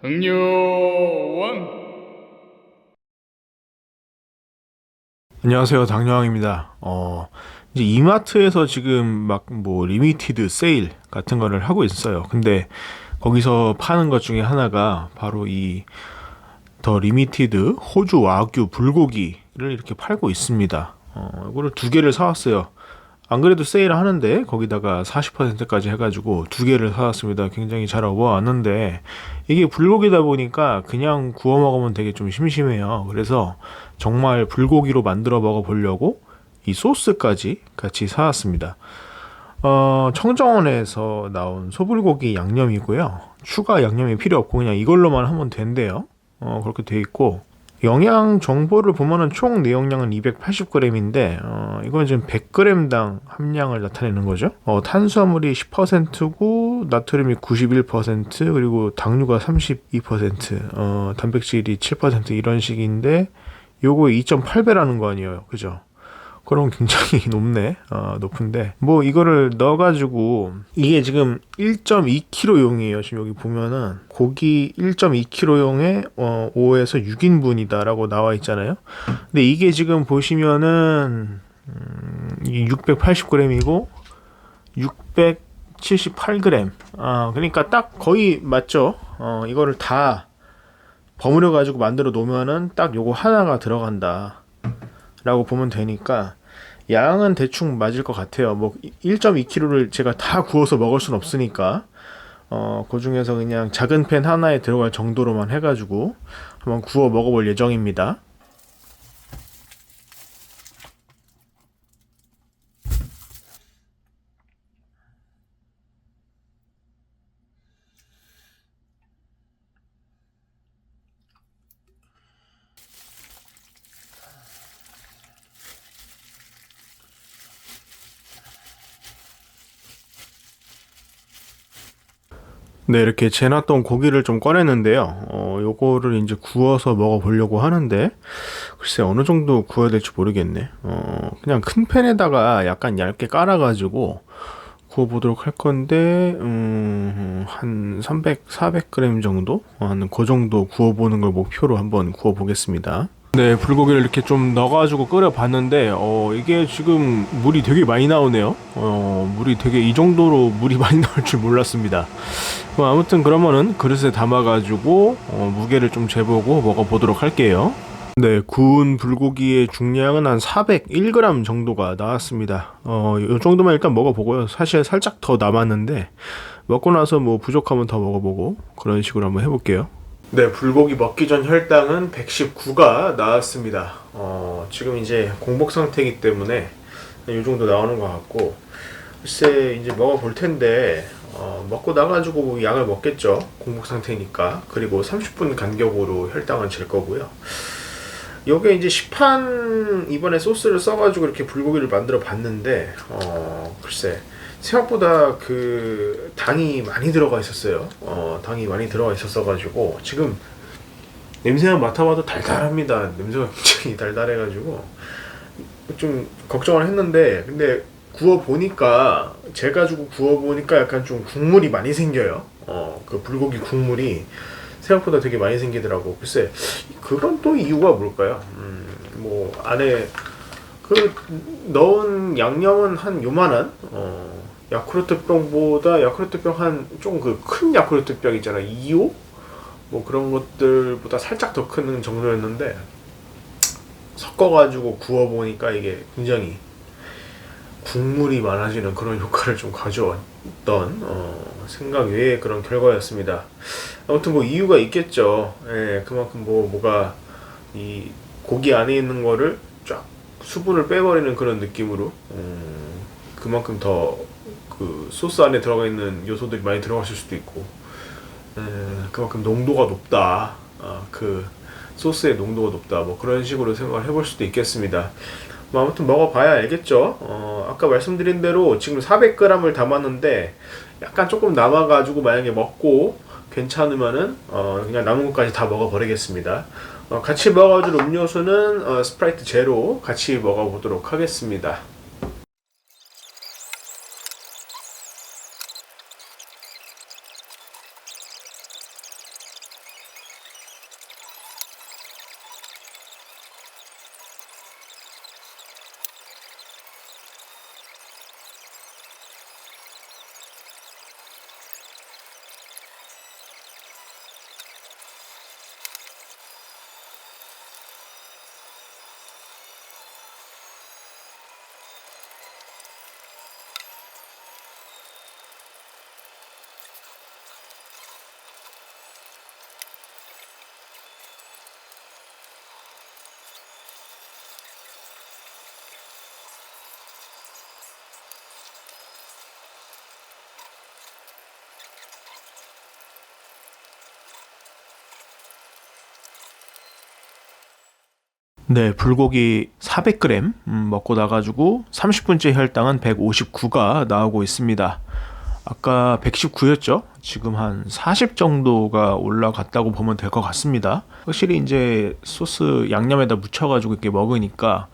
당뇨원 안녕하세요. 당뇨왕입니다. 어, 이제 이마트에서 지금 막 뭐 리미티드 세일 같은 거를 하고 있어요. 근데 거기서 파는 것 중에 하나가 바로 이 더 리미티드 호주 와규 불고기를 이렇게 팔고 있습니다. 어, 이거를 두 개를 사왔어요. 안 그래도 세일을 하는데 거기다가 40%까지 해가지고 두 개를 사왔습니다. 굉장히 잘 업어왔는데 이게 불고기다 보니까 그냥 구워 먹으면 되게 좀 심심해요. 그래서 정말 불고기로 만들어 먹어 보려고 이 소스까지 같이 사왔습니다. 어, 청정원에서 나온 소불고기 양념이고요. 추가 양념이 필요 없고 그냥 이걸로만 하면 된대요. 어, 그렇게 돼 있고 영양 정보를 보면은 총 내용량은 280g인데 어, 이건 지금 100g당 함량을 나타내는 거죠. 어, 탄수화물이 10%고 나트륨이 91% 그리고 당류가 32% 어, 단백질이 7% 이런 식인데 요거 2.8배라는 거 아니에요. 그죠? 그럼 굉장히 높네. 어, 높은데. 뭐, 이거를 넣어가지고, 이게 지금 1.2kg용이에요. 지금 여기 보면은, 고기 1.2kg용에, 어, 5에서 6인분이다라고 나와 있잖아요. 근데 이게 지금 보시면은, 음, 이 680g이고, 678g. 아, 그러니까 딱 거의 맞죠? 어, 이거를 다 버무려 가지고 만들어 놓으면은 딱 요거 하나가 들어간다. 라고 보면 되니까 양은 대충 맞을 것 같아요. 뭐 1.2kg를 제가 다 구워서 먹을 순 없으니까 어, 그 중에서 그냥 작은 팬 하나에 들어갈 정도로만 해가지고 한번 구워 먹어볼 예정입니다. 네, 이렇게 재놨던 고기를 좀 꺼냈는데요. 어, 요거를 이제 구워서 먹어보려고 하는데, 글쎄, 어느 정도 구워야 될지 모르겠네. 어, 그냥 큰 팬에다가 약간 얇게 깔아가지고 구워보도록 할 건데, 음, 한 300, 400g 정도? 한 그 정도 구워보는 걸 목표로 한번 구워보겠습니다. 네, 불고기를 이렇게 좀 넣어가지고 끓여봤는데, 어, 이게 지금 물이 되게 많이 나오네요. 어, 물이 되게 이 정도로 물이 많이 나올 줄 몰랐습니다. 뭐 아무튼 그러면은 그릇에 담아가지고 어, 무게를 좀 재보고 먹어보도록 할게요. 네, 구운 불고기의 중량은 한 401g 정도가 나왔습니다. 어, 이 정도만 일단 먹어보고요. 사실 살짝 더 남았는데 먹고 나서 뭐 부족하면 더 먹어보고 그런 식으로 한번 해볼게요. 네, 불고기 먹기 전 혈당은 119가 나왔습니다. 어, 지금 이제 공복 상태이기 때문에 이 정도 나오는 것 같고 글쎄 이제 먹어볼 텐데 어, 먹고 나가지고 뭐 약을 먹겠죠. 공복 상태니까. 그리고 30분 간격으로 혈당은 잴 거고요. 요게 이제 시판 이번에 소스를 써가지고 이렇게 불고기를 만들어 봤는데 어 글쎄 생각보다 그 당이 많이 들어가 있었어요. 어 당이 많이 들어가 있었어가지고 지금 냄새만 맡아봐도 달달합니다. 냄새가 굉장히 달달해가지고 좀 걱정을 했는데 근데 구워 보니까 제 가 지고 구워 보니까 약간 좀 국물이 많이 생겨요. 어 그 불고기 국물이 생각보다 되게 많이 생기더라고. 글쎄 그건 또 이유가 뭘까요? 음, 뭐 안에 그 넣은 양념은 한 요만한 어, 야쿠르트 병보다 야쿠르트 병 한 좀 그 큰 야쿠르트 병 있잖아 2호 뭐 그런 것들보다 살짝 더 큰 정도였는데 섞어가지고 구워 보니까 이게 굉장히 국물이 많아지는 그런 효과를 좀 가져왔던 어, 생각 외의 그런 결과였습니다. 아무튼 뭐 이유가 있겠죠. 예, 그만큼 뭐 뭐가 이 고기 안에 있는 거를 쫙 수분을 빼버리는 그런 느낌으로 음, 그만큼 더 그 소스 안에 들어가 있는 요소들이 많이 들어갔을 수도 있고 예, 그만큼 농도가 높다. 아, 그 소스의 농도가 높다. 뭐 그런 식으로 생각을 해볼 수도 있겠습니다. 뭐 아무튼 먹어봐야 알겠죠. 어, 아까 말씀드린 대로 지금 400g을 담았는데 약간 조금 남아가지고 만약에 먹고 괜찮으면은 어, 그냥 남은 것까지 다 먹어버리겠습니다. 어, 같이 먹어줄 음료수는 어, 스프라이트 제로 같이 먹어보도록 하겠습니다. 네, 불고기 400g 음, 먹고 나가지고 30분째 혈당은 159가 나오고 있습니다. 아까 119였죠? 지금 한 40 정도가 올라갔다고 보면 될 것 같습니다. 확실히 이제 소스 양념에다 묻혀가지고 이렇게 먹으니까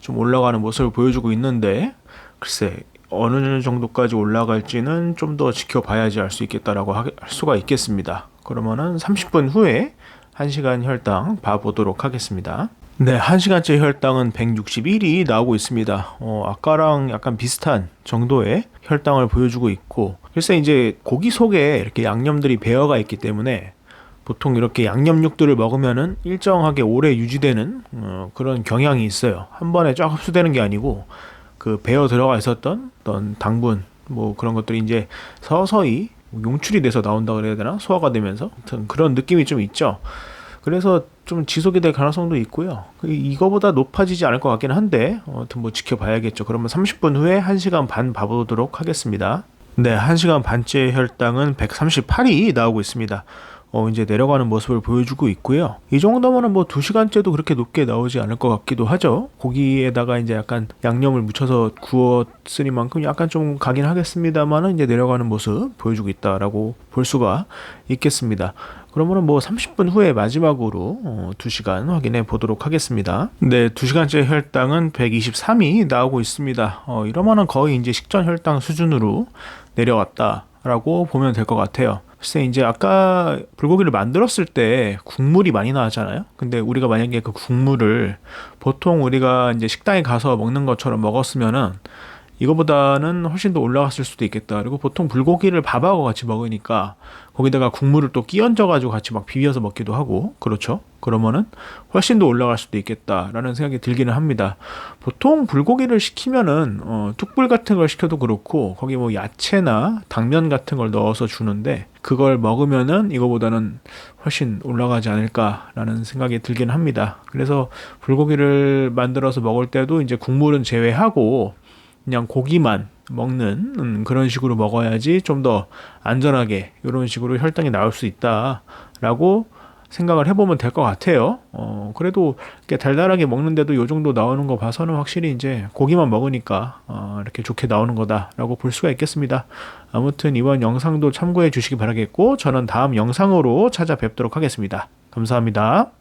좀 올라가는 모습을 보여주고 있는데, 글쎄, 어느 정도까지 올라갈지는 좀 더 지켜봐야지 알 수 있겠다라고 하- 할 수가 있겠습니다. 그러면은 30분 후에 1시간 혈당 봐보도록 하겠습니다. 네, 1시간째 혈당은 161이 나오고 있습니다. 어, 아까랑 약간 비슷한 정도의 혈당을 보여주고 있고, 글쎄 이제 고기 속에 이렇게 양념들이 배어가 있기 때문에 보통 이렇게 양념육들을 먹으면은 일정하게 오래 유지되는 어, 그런 경향이 있어요. 한 번에 쫙 흡수되는 게 아니고 그 배어 들어가 있었던 어떤 당분 뭐 그런 것들이 이제 서서히 용출이 돼서 나온다 그래야 되나 소화가 되면서 아무튼 그런 느낌이 좀 있죠. 그래서 좀 지속이 될 가능성도 있고요. 그 이거보다 높아지지 않을 것 같긴 한데 어, 아무튼 뭐 지켜봐야겠죠. 그러면 30분 후에 1시간 반 봐보도록 하겠습니다. 네, 1시간 반째 혈당은 138이 나오고 있습니다. 어, 이제 내려가는 모습을 보여주고 있고요. 이 정도면은 뭐 2시간째도 그렇게 높게 나오지 않을 것 같기도 하죠. 고기에다가 이제 약간 양념을 묻혀서 구웠으니만큼 약간 좀 가긴 하겠습니다만은 이제 내려가는 모습 보여주고 있다라고 볼 수가 있겠습니다. 그러면은 뭐 30분 후에 마지막으로 어, 2시간 확인해 보도록 하겠습니다. 네, 2시간째 혈당은 123이 나오고 있습니다. 어, 이러면은 거의 이제 식전 혈당 수준으로 내려왔다라고 보면 될 것 같아요. 글쎄 이제 아까 불고기를 만들었을 때 국물이 많이 나왔잖아요. 근데 우리가 만약에 그 국물을 보통 우리가 이제 식당에 가서 먹는 것처럼 먹었으면은 이거보다는 훨씬 더 올라갔을 수도 있겠다. 그리고 보통 불고기를 밥하고 같이 먹으니까 거기다가 국물을 또 끼얹어 가지고 같이 막 비벼서 먹기도 하고 그렇죠. 그러면은 훨씬 더 올라갈 수도 있겠다라는 생각이 들기는 합니다. 보통 불고기를 시키면은 어, 뚝불 같은 걸 시켜도 그렇고 거기 뭐 야채나 당면 같은 걸 넣어서 주는데 그걸 먹으면은 이거보다는 훨씬 올라가지 않을까라는 생각이 들긴 합니다. 그래서 불고기를 만들어서 먹을 때도 이제 국물은 제외하고 그냥 고기만 먹는 음, 그런 식으로 먹어야지 좀 더 안전하게 이런 식으로 혈당이 나올 수 있다라고 생각을 해보면 될 것 같아요. 어, 그래도 이렇게 달달하게 먹는데도 요 정도 나오는 거 봐서는 확실히 이제 고기만 먹으니까 어, 이렇게 좋게 나오는 거다라고 볼 수가 있겠습니다. 아무튼 이번 영상도 참고해 주시기 바라겠고 저는 다음 영상으로 찾아뵙도록 하겠습니다. 감사합니다.